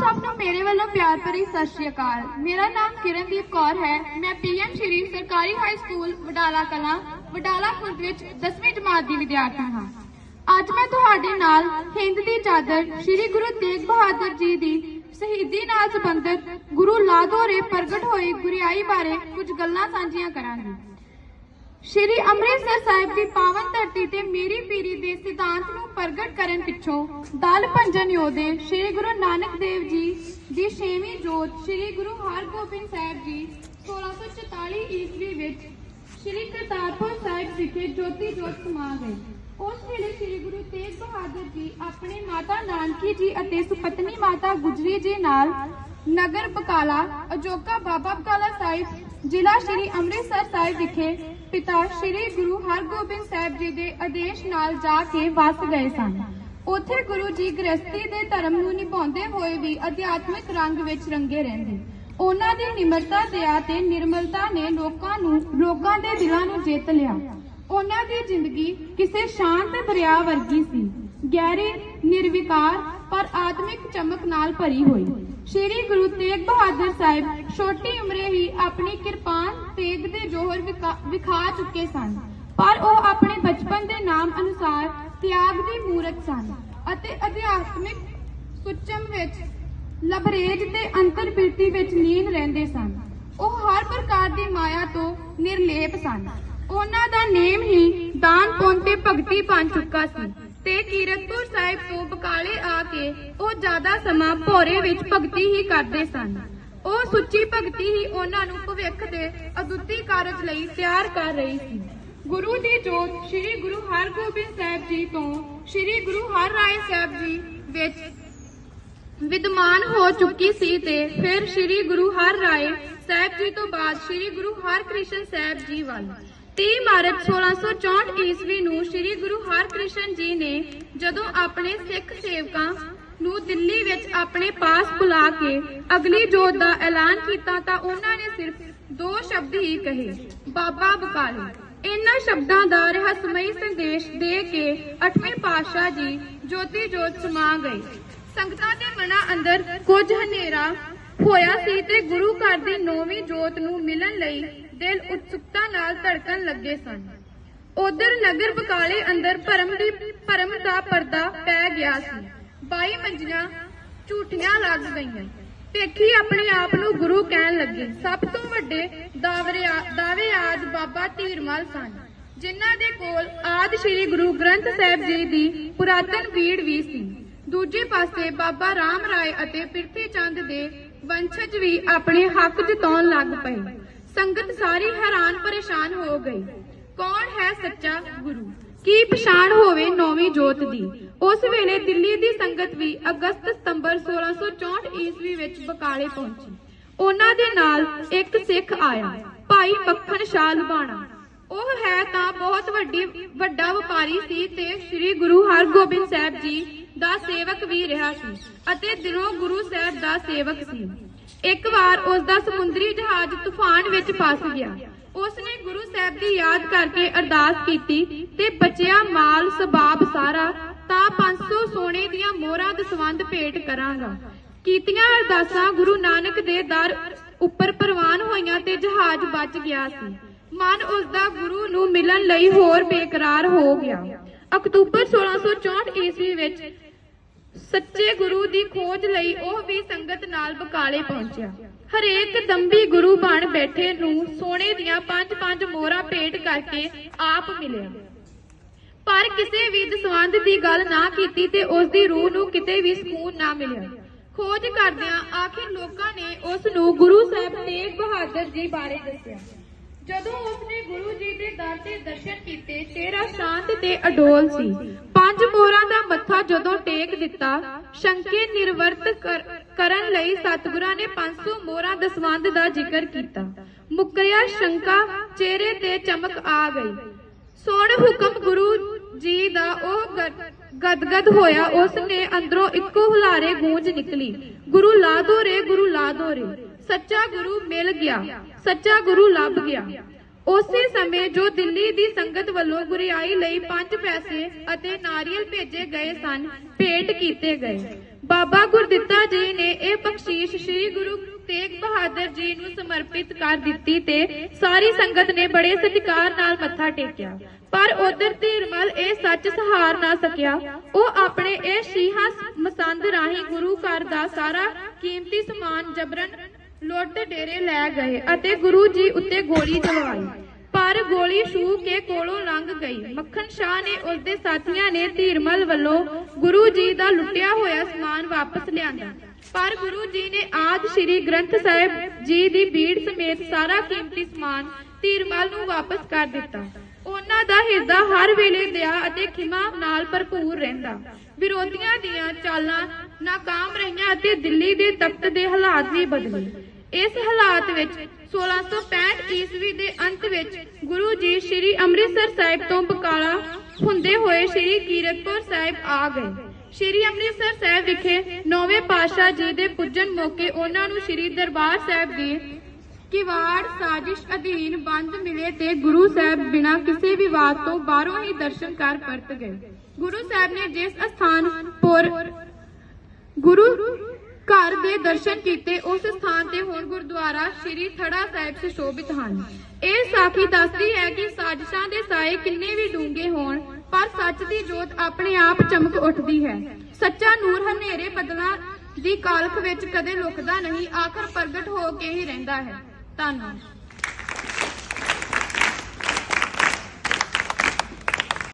ਸਭ ਨੂੰ ਮੇਰੇ ਵੱਲੋਂ ਪਿਆਰ ਭਰੀ ਸਤਿ ਸ਼੍ਰੀ ਅਕਾਲ। ਮੇਰਾ ਨਾਮ ਕਿਰਨਦੀਪ ਕੌਰ ਹੈ। ਮੈਂ ਪੀਐਮ ਸ਼੍ਰੀ ਸਰਕਾਰੀ ਹਾਈ ਸਕੂਲ ਵਡਾਲਾ ਕਲਾਂ, ਵਡਾਲਾ ਖੁਰਦ ਵਿੱਚ 10ਵੀਂ ਜਮਾਤ ਦੀ ਵਿਦਿਆਰਥਣ ਹਾਂ। ਅੱਜ ਮੈਂ ਤੁਹਾਡੇ ਨਾਲ ਹਿੰਦ ਦੀ ਚਾਦਰ ਸ਼੍ਰੀ ਗੁਰੂ ਤੇਗ ਬਹਾਦਰ ਜੀ ਦੀ ਸ਼ਹੀਦੀ ਨਾਲ ਸੰਬੰਧਿਤ ਗੁਰੂ ਲਾਧੋਰੇ ਪ੍ਰਗਟ ਹੋਈ ਗੁਰਿਆਈ ਬਾਰੇ ਕੁਝ ਗੱਲਾਂ ਸਾਂਝੀਆਂ ਕਰਾਂਗੀ। ਸ਼੍ਰੀ ਅੰਮ੍ਰਿਤਸਰ ਸਾਹਿਬ ਦੀ ਪਾਵਨ ਧਰਤੀ ਤੇ ਮੇਰੀ ਪੀਰੀ ਦੇ ਸਿਧਾਂਤ ਨੂੰ ਪ੍ਰਗਟ ਕਰਨ ਪਿੱਛੋਂ ਦਲ ਭੰਜਨ ਯੋਧੇ ਸ਼੍ਰੀ ਗੁਰੂ ਨਾਨਕ ਦੇਵ ਜੀ ਦੀ ਛੇਵੀਂ ਜੋਤ ਸ਼੍ਰੀ ਗੁਰੂ ਹਰਗੋਬਿੰਦ ਸਾਹਿਬ ਜੀ 1644 ਈਸਵੀ ਵਿੱਚ ਸ਼੍ਰੀ ਕਰਤਾਰਪੁਰ ਸਾਹਿਬ ਵਿਖੇ ਜੋਤੀ ਜੋਤ ਸਮਾ ਗਏ। ਉਸ ਵੇਲੇ ਸ਼੍ਰੀ ਗੁਰੂ ਤੇਗ ਬਹਾਦਰ ਜੀ ਆਪਣੇ ਮਾਤਾ ਨਾਨਕੀ ਜੀ ਅਤੇ ਸੁਪਤਨੀ ਮਾਤਾ ਗੁਜਰੀ ਜੀ ਨਾਲ ਨਗਰ ਬਕਾਲਾ ਅਜੋਕਾ ਬਾਬਾ ਬਕਾਲਾ ਸਾਹਿਬ ਜ਼ਿਲ੍ਹਾ ਸ਼੍ਰੀ ਅੰਮ੍ਰਿਤਸਰ ਸਾਹਿਬ ਵਿਖੇ ਪਿਤਾ ਸ਼੍ਰੀ ਗੁਰੂ ਹਰਗੋਬਿੰਦ ਸਾਹਿਬ ਜੀ ਦੇ ਆਦੇਸ਼ ਨਾਲ ਜਾ ਕੇ ਵਸ ਗਏ ਸਨ। ਉੱਥੇ ਗੁਰੂ ਜੀ ਗ੍ਰਸਤੀ ਦੇ ਧਰਮ ਨੂੰ ਨਿਭਾਉਂਦੇ ਹੋਏ ਵੀ ਅਧਿਆਤਮਿਕ ਰੰਗ ਵਿੱਚ ਰੰਗੇ ਰਹਿੰਦੇ। ਉਹਨਾਂ ਦੀ ਨਿਮਰਤਾ, ਦਇਆ ਤੇ ਨਿਰਮਲਤਾ ਨੇ ਲੋਕਾਂ ਨੂੰ, ਲੋਕਾਂ ਦੇ ਦਿਲਾਂ ਨੂੰ ਜਿੱਤ ਲਿਆ। ਉਹਨਾਂ ਦੀ ਜ਼ਿੰਦਗੀ ਕਿਸੇ ਸ਼ਾਂਤ ਦਰਿਆ ਵਰਗੀ ਸੀ। ਗਹਿਰੀ, ਨਿਰਵਿਕਾਰ, ਪਰ ਆਤਮਿਕ ਚਮਕ ਨਾਲ ਭਰੀ ਹੋਈ। ਸ਼੍ਰੀ ਗੁਰੂ ਤੇਗ ਬਹਾਦਰ ਸਾਹਿਬ ਛੋਟੀ ਉਮਰੇ ਹੀ ਆਪਣੀ ਕਿਰਪਾਨ ਤੇਗ ਦੇ ਜੋਹਰ ਵਿਖਾ- ਚੁੱਕੇ ਸਨ। ਪਰ ਉਹ ਆਪਣੇ ਬਚਪਨ ਦੇ ਨਾਮ ਅਨੁਸਾਰ ਤਿਆਗ ਦੀ ਮੂਰਤ ਸਨ ਅਤੇ ਅਧਿਆਤਮਿਕ ਸੁਚਮ ਵਿੱਚ ਲਬਰੇਜ ਤੇ ਅੰਤਰਬਿਰਤੀ ਵਿੱਚ ਲੀਨ ਰਹਿੰਦੇ ਸਨ। ਉਹ ਹਰ ਪ੍ਰਕਾਰ ਦੀ ਮਾਇਆ ਤੋਂ ਨਿਰਲੇਪ ਸਨ। ਉਹਨਾਂ ਦਾ ਨੇਮ ਹੀ ਦਾਨ ਪੁੰਨ ਤੇ ਭਗਤੀ ਬਣ ਚੁੱਕਾ ਸੀ। ਤੇ ਕੀਰਤਪੁਰ ਸਾਹਿਬ ਤੋਂ ਬਕਾਲੇ ਆ ਕੇ ਉਹ ਜ਼ਿਆਦਾ ਸਮਾਂ ਭੋਰੇ ਵਿੱਚ ਭਗਤੀ ਹੀ ਕਰਦੇ ਸਨ। ਉਹ ਸੁੱਚੀ ਭਗਤੀ ਹੀ ਉਹਨਾਂ ਨੂੰ ਭਵਿੱਖ ਦੇ ਅਦੁੱਤੀ ਕਾਰਜ ਲਈ ਤਿਆਰ ਕਰ ਰਹੀ ਸੀ। ਗੁਰੂ ਦੀ ਜੋਤ ਸ੍ਰੀ ਗੁਰੂ ਹਰਗੋਬਿੰਦ ਸਾਹਿਬ ਜੀ ਤੋਂ ਸ੍ਰੀ ਗੁਰੂ ਹਰ ਰਾਏ ਸਾਹਿਬ ਜੀ ਵਿੱਚ ਵਿਦਮਾਨ ਹੋ ਚੁੱਕੀ ਸੀ ਤੇ ਫਿਰ ਸ੍ਰੀ ਗੁਰੂ ਹਰ ਰਾਏ ਸਾਹਿਬ ਜੀ ਤੋਂ ਬਾਅਦ ਸ੍ਰੀ ਗੁਰੂ ਹਰਕ੍ਰਿਸ਼ਨ ਸਾਹਿਬ ਜੀ ਵੱਲ 30 ਮਾਰਚ 1664 ਈਸਵੀ ਨੂੰ ਸ੍ਰੀ ਗੁਰੂ ਹਰਕ੍ਰਿਸ਼ਨ ਜੀ ਨੇ ਜਦੋਂ ਆਪਣੇ ਸਿੱਖ ਸੇਵਕਾਂ ਨੂੰ ਦਿੱਲੀ ਵਿੱਚ ਆਪਣੇ ਪਾਸ ਬੁਲਾ ਕੇ ਅਗਲੀ ਜੋਤ ਦਾ ਐਲਾਨ ਕੀਤਾ ਤਾਂ ਉਹਨਾਂ ਨੇ ਸਿਰਫ ਦੋ ਸ਼ਬਦ ਹੀ ਕਹੇ, ਬਾਬਾ ਬਕਾਲੇ। ਇਹਨਾਂ ਸ਼ਬਦਾਂ ਦਾ ਰਹੱਸਮਈ ਸੰਦੇਸ਼ ਦੇ ਕੇ 8ਵੇਂ ਪਾਤਸ਼ਾਹ ਜੀ ਜੋਤੀ ਜੋਤ ਸਮਾ ਗਏ। ਸੰਗਤਾਂ ਦੇ ਮਨਾਂ ਅੰਦਰ ਕੁਝ ਹਨੇਰਾ ਹੋਇਆ ਸੀ ਤੇ ਗੁਰੂ ਘਰ ਦੀ ਨੌਵੀਂ ਜੋਤ ਨੂੰ ਮਿਲਣ ਲਈ ਦਿਲ ਉਤਸੁਕਤਾ ਨਾਲ ਧੜਕਣ ਲੱਗੇ ਸਨ। ਉਧਰ ਨਗਰ ਬਕਾਲੇ ਅੰਦਰ ਭਰਮ ਦੀ ਭਰਮ ਦਾ ਪਰਦਾ ਪੈ ਗਿਆ ਸੀ। 22 ਮੰਜੀਆਂ ਝੂਠੀਆਂ ਲੱਗ ਗਈਆਂ। ਪੇਖੀ ਆਪਣੇ ਆਪ ਨੂੰ ਗੁਰੂ ਕਹਿਣ ਲੱਗੇ। ਸਭ ਤੋਂ ਵੱਡੇ ਦਾਵਰੇ ਦਾਵੇ ਆਜ ਬਾਬਾ ਧੀਰਮਲ ਸਨ। ਜਿਨ੍ਹਾਂ ਦੇ ਕੋਲ ਆਦ ਸ੍ਰੀ ਗੁਰੂ ਗ੍ਰੰਥ ਸਾਹਿਬ ਜੀ ਦੀ ਪੁਰਾਤਨ ਪੀੜ ਵੀ ਸੀ। ਦੂਜੇ ਪਾਸੇ ਬਾਬਾ ਰਾਮ ਰਾਏ ਅਤੇ ਪ੍ਰਿਥੀ ਚੰਦ ਦੇ ਵੰਸ਼ਜ ਵੀ ਆਪਣੇ ਹੱਕ ਜਤਾਉਣ ਲੱਗ ਪਏ। ਸੰਗਤ ਸਾਰੀ ਹੈਰਾਨ ਪਰੇਸ਼ਾਨ ਹੋ ਗਈ। ਕੌਣ ਹੈ ਸੱਚਾ ਗੁਰੂ? ਕੀ ਪਛਾਣ ਹੋਵੇ ਨੌਵੀਂ ਜੋਤ ਦੀ? ਉਸ ਵੇਲੇ ਦਿੱਲੀ ਦੀ ਸੰਗਤ ਵੀ ਅਗਸਤ ਸਤੰਬਰ 1664 ਈਸਵੀ ਵਿੱਚ ਬਕਾਲੇ ਪਹੁੰਚੀ। ਉਹਨਾਂ ਦੇ ਨਾਲ ਇੱਕ ਸਿੱਖ ਆਇਆ, ਭਾਈ ਮੱਖਣ ਸ਼ਾਹ ਲੁਬਾਣਾ ਉਹ ਹੈ ਤਾਂ ਬਹੁਤ ਵੱਡੀ, ਵੱਡਾ ਵਪਾਰੀ ਸੀ ਤੇ ਸ੍ਰੀ ਗੁਰੂ ਹਰਗੋਬਿੰਦ ਸਾਹਿਬ ਜੀ ਦਾ ਸੇਵਕ ਵੀ ਰਿਹਾ ਸੀ ਅਤੇ ਦਿਲੋਂ ਗੁਰੂ ਸਾਹਿਬ ਦਾ ਸੇਵਕ ਸੀ। ਇੱਕ ਵਾਰ ਉਸ ਦਾ ਸਮੁੰਦਰੀ ਜਹਾਜ਼ ਤੂਫਾਨ ਵਿੱਚ ਫਸ ਗਿਆ। ਉਸ ਨੇ ਗੁਰੂ ਸਾਹਿਬ ਦੀ ਯਾਦ ਕਰਕੇ ਅਰਦਾਸ ਕੀਤੀ ਤੇ ਬਚਿਆ ਮਾਲ, ਸਬਾਬ ਸਾਰਾ, ਤਾਂ 500 ਸੋਨੇ ਦੀਆਂ ਮੋਹਰਾਂ ਦਸਵੰਦ ਭੇਟ ਕਰਾਂਗਾ। ਕੀਤੀਆਂ ਅਰਦਾਸਾਂ ਗੁਰੂ ਨਾਨਕ ਦੇ ਦਰ ਉੱਪਰ ਪ੍ਰਵਾਨ ਹੋਈਆਂ ਤੇ ਜਹਾਜ਼ ਬਚ ਗਿਆ ਸੀ। ਮਨ ਉਸ ਦਾ ਗੁਰੂ ਨੂੰ ਮਿਲਣ ਲਈ ਹੋਰ ਬੇਕਰਾਰ ਹੋ ਗਿਆ। ਅਕਤੂਬਰ 1664 ਈਸਵੀ ਵਿੱਚ ਸੱਚੇ ਗੁਰੂ ਦੀ ਖੋਜ ਲਈ ਉਹ ਵੀ ਸੰਗਤ ਨਾਲ ਬਕਾਲੇ ਪਹੁੰਚਿਆ। ਹਰੇਕ ਦੰਬੀ ਗੁਰੂ ਬਣ ਬੈਠੇ ਨੂੰ ਸੋਨੇ ਦੀਆਂ ਪੰਜ ਪੰਜ ਮੋਹਰਾਂ ਭੇਟ ਕਰਕੇ ਆਪ ਮਿਲਿਆ। ਪਰ ਕਿਸੇ ਵੀ ਦਸਵੰਦ ਦੀ ਗੱਲ ਨਾ ਕੀਤੀ ਤੇ ਉਸ ਦੀ ਰੂਹ ਨੂੰ ਕਿਤੇ ਵੀ ਸਕੂਨ ਨਾ ਮਿਲਿਆ। ਖੋਜ ਕਰਦਿਆਂ ਆਖਿਰ ਲੋਕਾਂ ਨੇ ਉਸ ਨੂੰ ਗੁਰੂ ਸਾਹਿਬ ਤੇਗ ਬਹਾਦਰ ਜੀ ਬਾਰੇ ਦੱਸਿਆ। ਜਦੋਂ ਉਸਨੇ ਗੁਰੂ ਜੀ ਦੇ ਦਰ ਤੇ ਦਰਸ਼ਨ ਕੀਤੇ, ਚਿਹਰਾ ਸ਼ਾਂਤ ਤੇ ਅਡੋਲ ਸੀ। ਪੰਜ ਮੋਹਰਾਂ ਦਾ ਮੱਥਾ ਜਦੋਂ ਟੇਕ ਦਿੱਤਾ, ਸ਼ੰਕੇ ਨਿਰਵਰਤ ਕਰਨ ਲਈ ਸਤਿਗੁਰਾਂ ਨੇ 500 ਮੋਹਰਾਂ ਦਸਵੰਦ ਦਾ ਜ਼ਿਕਰ ਕੀਤਾ। ਮੁਕਰਿਆ ਸ਼ੰਕਾ, ਚਿਹਰੇ ਤੇ ਚਮਕ ਆ ਗਈ। ਸੁਣ ਹੁਕਮ ਗੁਰੂ ਜੀ ਦਾ, ਉਹ ਗਦ- ਗਦਗਦ ਹੋਇਆ। ਉਸ ਨੇ ਅੰਦਰੋਂ ਇੱਕੋ ਹੁਲਾਰੇ ਗੂੰਜ ਨਿਕਲੀ। ਗੁਰੂ ਲਾ ਦੋ ਰੇ, ਗੁਰੂ ਲਾ ਦੋ ਰੇ। ਸੱਚਾ ਗੁਰੂ ਮਿਲ ਗਿਆ। ਸੱਚਾ ਗੁਰੂ ਲੱਭ ਗਿਆ। ਉਸੇ ਸਮੇਂ ਜੋ ਦਿੱਲੀ ਦੀ ਸੰਗਤ ਵੱਲੋਂ ਗੁਰਿਆਈ ਲਈ ਪੰਜ ਪੈਸੇ ਅਤੇ ਨਾਰੀਅਲ ਭੇਜੇ ਗਏ ਸਨ, ਭੇਟ ਕੀਤੇ ਗਏ। ਬਾਬਾ ਗੁਰਦਿੱਤਾ ਜੀ ਨੇ ਇਹ ਬਖਸ਼ੀਸ਼ ਸ੍ਰੀ ਗੁਰੂ ਤੇਗ ਬਹਾਦਰ ਜੀ ਨੂੰ ਸਮਰਪਿਤ ਕਰ ਦਿੱਤੀ ਤੇ ਸਾਰੀ ਸੰਗਤ ਨੇ ਬੜੇ ਸਤਿਕਾਰ ਨਾਲ ਮੱਥਾ ਟੇਕਿਆ। ਪਰ ਉਧਰ ਧੀਰਮਲ ਇਹ ਸੱਚ ਸਹਾਰ ਨਾ ਸਕਿਆ। ਉਹ ਆਪਣੇ ਇਹ ਸ਼ੀਹਾਂ ਮਸੰਦ ਰਾਹੀਂ ਗੁਰੂ ਘਰ ਦਾ ਸਾਰਾ ਕੀਮਤੀ ਸਮਾਨ ਜਬਰਨ ਲੁੱਟ ਡੇਰੇ ਲੈ ਗਏ ਅਤੇ ਗੁਰੂ ਜੀ ਉੱਤੇ ਗੋਲੀ ਚਲਵਾਈ ਪਰ ਗੋਲੀ ਛੂ ਕੇ ਕੋਲੋਂ ਲੰਘ ਗਈ। ਮੱਖਣ ਸ਼ਾਹ ਨੇ ਉਸਦੇ ਸਾਥੀਆਂ ਨੇ ਧੀਰਮਲ ਵੱਲੋਂ ਗੁਰੂ ਜੀ ਦਾ ਲੁੱਟਿਆ ਹੋਇਆ ਸਮਾਨ ਵਾਪਸ ਲਿਆਂਦਾ। ਪਰ ਗੁਰੂ ਜੀ ਨੇ ਆਦ ਸ੍ਰੀ ਗ੍ਰੰਥ ਸਾਹਿਬ ਜੀ ਦੀ ਬੀੜ ਸਮੇਤ ਸਾਰਾ ਕੀਮਤੀ ਸਮਾਨ ਧੀਰਮਲ ਨੂੰ ਵਾਪਸ ਕਰ ਦਿੱਤਾ। ਉਹਨਾਂ ਦਾ ਹਿਰਦਾ ਹਰ ਵੇਲੇ ਦਇਆ ਅਤੇ ਖਿਮਾ ਨਾਲ ਭਰਪੂਰ ਰਹਿੰਦਾ। ਵਿਰੋਧੀਆਂ ਦੀਆਂ ਚਾਲਾਂ ਨਾਕਾਮ ਰਹੀਆਂ ਅਤੇ ਦਿੱਲੀ ਦੇ ਤਖਤ ਦੇ ਹਾਲਾਤ ਵੀ ਬਦਲੇ। ਇਸ ਹਾਲਾਤ ਵਿੱਚ 1665 ਈਸਵੀ ਦੇ ਅੰਤ ਵਿੱਚ ਗੁਰੂ ਜੀ ਸ੍ਰੀ ਅੰਮ੍ਰਿਤਸਰ ਸਾਹਿਬ ਤੋਂ ਬਕਾਲਾ ਹੁੰਦੇ ਹੋਏ ਸ੍ਰੀ ਕੀਰਤਪੁਰ ਸਾਹਿਬ ਆ ਗਏ। ਸ੍ਰੀ ਅੰਮ੍ਰਿਤਸਰ ਸਾਹਿਬ ਵਿਖੇ ਨੌਵੇਂ ਪਾਤਸ਼ਾਹ ਜੀ ਦੇ ਪੁੱਜਣ ਮੌਕੇ ਉਹਨਾਂ ਨੂੰ ਸ੍ਰੀ ਦਰਬਾਰ ਸਾਹਿਬ ਦੀ ਕਿਵਾੜ ਸਾਜ਼ਿਸ਼ ਅਧੀਨ ਬੰਦ ਮਿਲੇ ਤੇ ਗੁਰੂ ਸਾਹਿਬ ਬਿਨਾਂ ਕਿਸੇ ਵਿਵਾਦ ਤੋਂ ਬਾਹਰੋਂ ਹੀ ਦਰਸ਼ਨ ਕਰ ਪਰਤ ਗਏ। ਗੁਰੂ ਸਾਹਿਬ ਨੇ ਜਿਸ ਅਸਥਾਨ ਪੁਰ ਗੁਰੂ ਘਰ ਦੇ ਦਰਸ਼ਨ ਕੀਤੇ, ਉਸ ਸਥਾਨ ਤੇ ਹੁਣ ਗੁਰਦੁਆਰਾ ਸ੍ਰੀ ਥੜਾ ਸਾਹਿਬ ਸੁਸ਼ੋਭਿਤ ਹਨ। ਇਹ ਸਾਖੀ ਦੱਸਦੀ ਹੈ ਕਿ ਸਾਜ਼ਿਸ਼ਾਂ ਦੇ ਸਾਏ ਕਿੰਨੇ ਵੀ ਡੂੰਘੇ ਹੋਣ, ਪਰ ਸੱਚ ਦੀ ਜੋਤ ਆਪਣੇ ਆਪ ਚਮਕ ਉੱਠਦੀ ਹੈ। ਸੱਚਾ ਨੂਰ ਹਨੇਰੇ ਬਦਲਾਂ ਦੀ ਕਾਲਖ ਵਿੱਚ ਕਦੇ ਲੁਕਦਾ ਨਹੀਂ, ਆਖਰ ਪ੍ਰਗਟ ਹੋ ਕੇ ਹੀ ਰਹਿੰਦਾ ਹੈ। ਧੰਨਵਾਦ।